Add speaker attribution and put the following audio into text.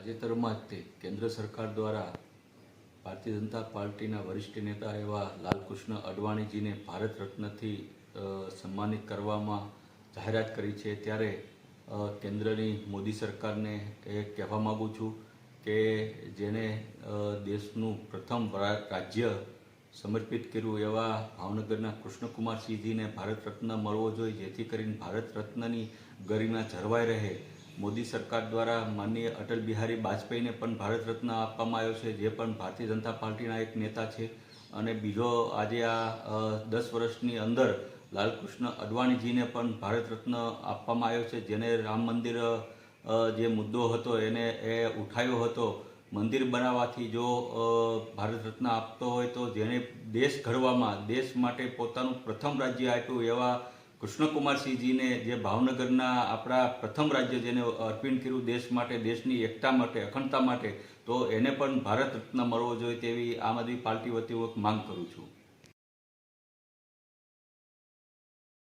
Speaker 1: તાજેતરમાં જ તે કેન્દ્ર સરકાર દ્વારા ભારતીય જનતા પાર્ટીના વરિષ્ઠ નેતા એવા લાલકૃષ્ણ અડવાણીજીને ભારત રત્નથી સન્માનિત કરવામાં જાહેરાત કરી છે. ત્યારે કેન્દ્રની મોદી સરકારને એ કહેવા માગું છું કે જેને દેશનું પ્રથમ રાજ્ય સમર્પિત કર્યું એવા ભાવનગરના કૃષ્ણકુમારસિંહજીને ભારત રત્ન મળવો જોઈએ, જેથી કરીને ભારત રત્નની ગરિમા જળવાઈ રહે. મોદી સરકાર દ્વારા માનનીય અટલ બિહારી વાજપેયીને પણ ભારત રત્ન આપવામાં આવ્યો છે, જે પણ ભારતીય જનતા પાર્ટીના એક નેતા છે. અને બીજો આજે આ દસ વર્ષની અંદર લાલકૃષ્ણ અડવાણીજીને પણ ભારત રત્ન આપવામાં આવ્યો છે, જેને રામ મંદિર જે મુદ્દો હતો એને એ ઉઠાવ્યો હતો. મંદિર બનાવવાથી જો ભારત રત્ન આપતો હોય તો જેણે દેશ ઘડવામાં, દેશ માટે પોતાનું પ્રથમ રાજ્ય આપ્યું એવા કૃષ્ણકુમારસિંહજીને જે ભાવનગરના આપણા પ્રથમ રાજ્ય જેને અર્પણ કર્યું દેશ માટે, દેશની એકતા માટે, અખંડતા માટે, તો એને પણ ભારત રત્ન મળવો જોઈએ તેવી આમ આદમી પાર્ટી વતી હું માંગ કરું છું.